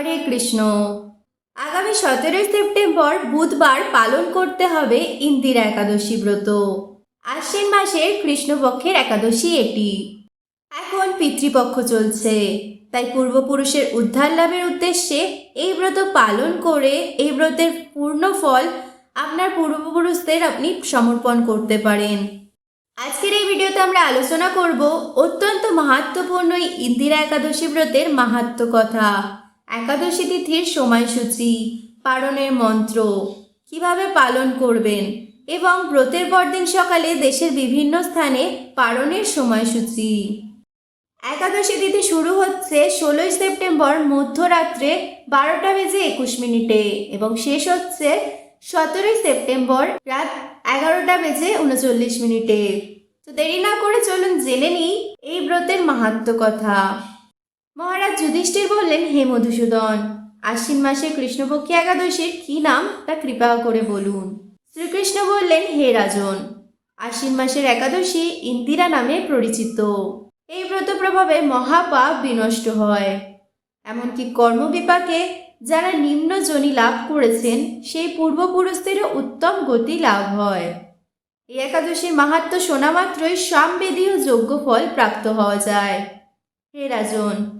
হরে কৃষ্ণ। আগামী সতেরোই সেপ্টেম্বর বুধবার পালন করতে হবে ইন্দিরা একাদশী ব্রত। আশ্বিন মাসের কৃষ্ণপক্ষের একাদশী এটি। এখন পিতৃপক্ষ চলছে। তাই পূর্বপুরুষের উদ্ধার লাভের উদ্দেশ্যে এই ব্রত পালন করে এই ব্রতের পূর্ণ ফল আপনার পূর্বপুরুষদের আপনি সমর্পণ করতে পারেন। আজকের এই ভিডিওতে আমরা আলোচনা করব অত্যন্ত মাহাত্মপূর্ণ ইন্দিরা একাদশী ব্রতের মাহাত্ম কথা। একাদশী তিথির সময়সূচি, পালনের মন্ত্র, কীভাবে পালন করবেন এবং ব্রতের পরদিন সকালে দেশের বিভিন্ন স্থানে পালনের সময়সূচি। একাদশী তিথি শুরু হচ্ছে ষোলোই সেপ্টেম্বর মধ্যরাত্রে বারোটা বেজে একুশ মিনিটে এবং শেষ হচ্ছে সতেরোই সেপ্টেম্বর রাত এগারোটা বেজে উনচল্লিশ মিনিটে। তো দেরি না করে চলুন জেনে নিই এই ব্রতের মাহাত্ম কথা। মহারাজ যুধিষ্ঠির বললেন, হে মধুসূদন, আশ্বিন মাসে কৃষ্ণপক্ষী একাদশীর কি নাম তা কৃপা করে বলুন। শ্রীকৃষ্ণ বললেন, হে রাজন, আশ্বিন মাসের একাদশী ইন্দিরা নামে পরিচিত। এই ব্রত প্রভাবে মহাপাপ বিনষ্ট হয়। এমনকি কর্মবিপাকে যারা নিম্ন জনি লাভ করেছেন, সেই পূর্বপুরুষদেরও উত্তম গতি লাভ হয়। এই একাদশীর মাহাত্ম শোনা মাত্রই সামবেদীয় যোগ্য ফল প্রাপ্ত হওয়া যায়। হে রাজন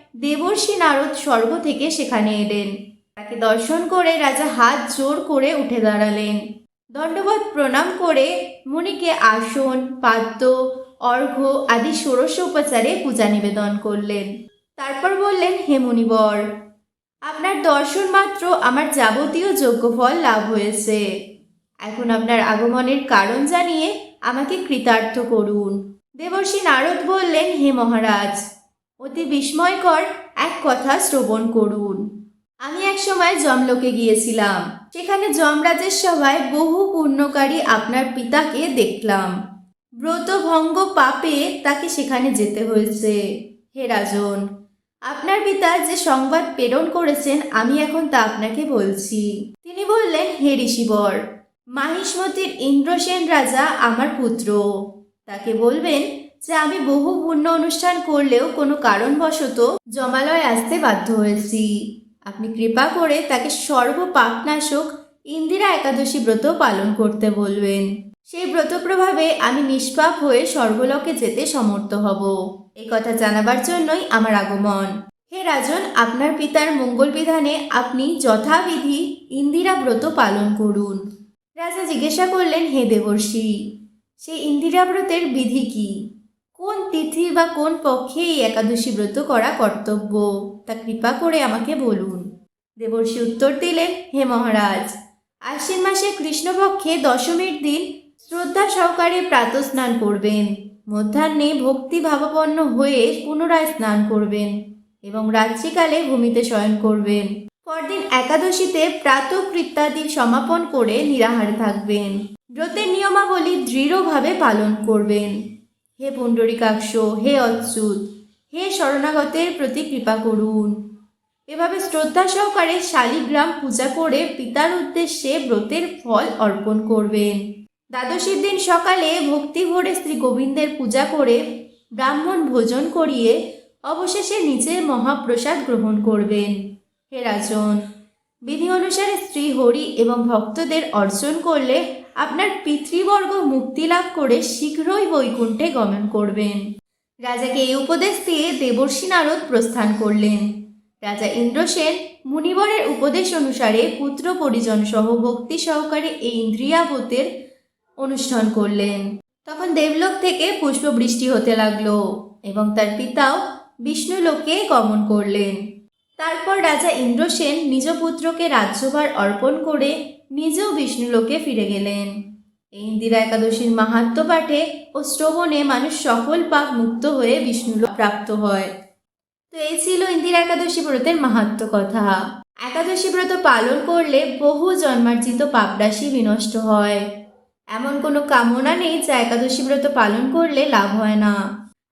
দেবর্ষী নারদ স্বর্গ থেকে সেখানে এলেন। তাকে দর্শন করে রাজা হাত জোর করে উঠে দাঁড়ালেন। দণ্ডবোধ প্রণাম করে মুনিকে আসন, পাদ্য, অর্ঘ্য আদি ষোড়শ উপচারে পূজা নিবেদন করলেন। তারপর বললেন, হে মুনিবর, আপনার দর্শন মাত্র আমার যাবতীয় যোগ্যফল লাভ হয়েছে। এখন আপনার আগমনের কারণ জানিয়ে আমাকে কৃতার্থ করুন। দেবর্ষী নারদ বললেন, হে মহারাজ অতি বিস্ময়কর এক কথা শ্রবণ করুন। আমি এক সময় জমলোকে গিয়েছিলাম। সেখানে যমরাজের সভায় বহু পুণ্যকারী আপনার পিতাকে দেখলাম। ব্রতভঙ্গ পাপে তাকে সেখানে যেতে হয়েছে। হে রাজন, আপনার পিতা যে সংবাদ প্রেরণ করেছেন, আমি এখন তা আপনাকে বলছি। তিনি বললেন, হে ঋষিবর, মাহিষ্মতির ইন্দ্রসেন রাজা আমার পুত্র। তাকে বলবেন যে আমি বহু পুণ্য অনুষ্ঠান করলেও কোনো কারণবশত জমালয় আসতে বাধ্য হয়েছি। আপনি কৃপা করে তাকে সর্বপাপনাশক ইন্দিরা একাদশী ব্রত পালন করতে বলবেন। সেই ব্রত প্রভাবে আমি নিষ্পাপ হয়ে স্বর্গলোকে যেতে সমর্থ হব। এই কথা জানাবার জন্যই আমার আগমন। হে রাজন, আপনার পিতার মঙ্গল বিধানে আপনি যথাবিধি ইন্দিরা ব্রত পালন করুন। রাজা জিজ্ঞাসা করলেন, হে দেবর্ষি, সেই ইন্দিরা ব্রতের বিধি কি? কোন তিথি বা কোন পক্ষে এই একাদশী ব্রত করা কর্তব্য? তা কৃপা করে আমাকে বলুন। দেবর্ষি উত্তর দিলেন, হে মহারাজ, আশ্বিন মাসে কৃষ্ণপক্ষে দশমীর দিন শ্রদ্ধা সহকারে প্রাতঃস্নান করবেন। মধ্যাহ্নে ভক্তি ভাবাপন্ন হয়ে পুনরায় স্নান করবেন এবং রাত্রিকালে ভূমিতে শয়ন করবেন। পরদিন একাদশীতে প্রাতকৃত্যাদি সমাপন করে নিরাহারে থাকবেন। ব্রতের নিয়মাবলী দৃঢ়ভাবে পালন করবেন। হে পুণ্ডরিকাক্ষ, হে অচ্যুত, হে শরণাগতের প্রতি কৃপা করুন। এভাবে শ্রদ্ধা সহকারে শালিগ্রাম পূজা করে পিতার উদ্দেশ্যে ব্রতের ফল অর্পণ করবেন। দ্বাদশীর দিন সকালে ভক্তি ভরে শ্রী গোবিন্দের পূজা করে ব্রাহ্মণ ভোজন করিয়ে অবশেষে নিচে মহাপ্রসাদ গ্রহণ করবেন। হে রাজন, বিধি অনুসারে শ্রী হরি এবং ভক্তদের অর্জন করলে আপনার পিতৃবর্গ মুক্তি লাভ করে শীঘ্রই বৈকুণ্ঠে গমন করবেন। রাজাকে এই উপদেশ দিয়ে দেবর্ষী নারদ প্রস্থান করলেন। রাজা ইন্দ্রসেন মুনিবরের উপদেশ অনুসারে পুত্র পরিজন সহ ভক্তি সহকারে এই ইন্দ্রিয়াবতের অনুষ্ঠান করলেন। তখন দেবলোক থেকে পুষ্পবৃষ্টি হতে লাগল এবং তার পিতাও বিষ্ণুলোকে গমন করলেন। তারপর রাজা ইন্দ্রসেন নিজ পুত্রকে রাজ্যভার অর্পণ করে নিজেও বিষ্ণুলোকে ফিরে গেলেন। এই ইন্দিরা একাদশীর মাহাত্ম পাঠে ও শ্রবণে মানুষ সকল পাপ মুক্ত হয়ে বিষ্ণুলোক প্রাপ্ত হয়। তো এই ছিল ইন্দিরা একাদশী ব্রতের মাহাত্ম কথা। একাদশী ব্রত পালন করলে বহু জন্মার্জিত পাপরাশি বিনষ্ট হয়। এমন কোনো কামনা নেই যা একাদশী ব্রত পালন করলে লাভ হয় না।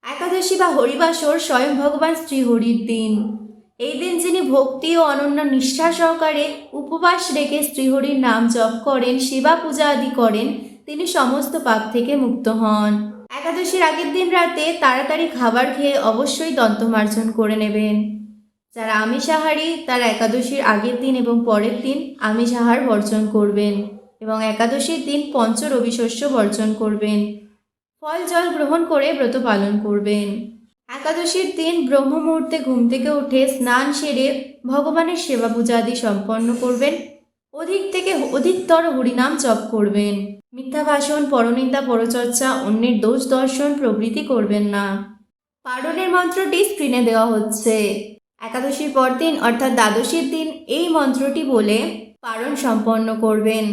একাদশী বা হরিবাসর স্বয়ং ভগবান শ্রীহরির দিন। এই দিন যিনি ভক্তি ও অনন্য নিষ্ঠা সহকারে উপবাস রেখে শ্রীহরির নাম জপ করেন, সেবা পূজা আদি করেন, তিনি সমস্ত পাপ থেকে মুক্ত হন। একাদশীর আগের দিন রাতে তাড়াতাড়ি খাবার খেয়ে অবশ্যই দন্তমার্জন করে নেবেন। যারা আমিষাহারী তারা একাদশীর আগের দিন এবং পরের দিন আমিষাহার বর্জন করবেন এবং একাদশীর দিন পঞ্চ রবিশস্য বর্জন করবেন। ফল জল গ্রহণ করে ব্রত পালন করবেন। একাদশীর দিন ব্রহ্ম মুহূর্তে ঘুম থেকে উঠে স্নান সেরে ভগবানের সেবা পূজা আদি সম্পন্ন করবেন। অধিক থেকে অধিকতর হরিনাম জপ করবেন। মিথ্যা ভাষণ পরনিন্দা, পরচর্চা, অন্যের দোষ দর্শন প্রভৃতি করবেন না। পারণের মন্ত্রটি স্ক্রিনে দেওয়া হচ্ছে। একাদশীর পর দিন অর্থাৎ দ্বাদশীর দিন, এই মন্ত্রটি বলে পারণ সম্পন্ন করবেন।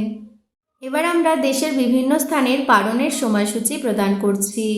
এবার আমরা দেশের বিভিন্ন স্থানের পারণের সময়সূচি প্রদান করছি।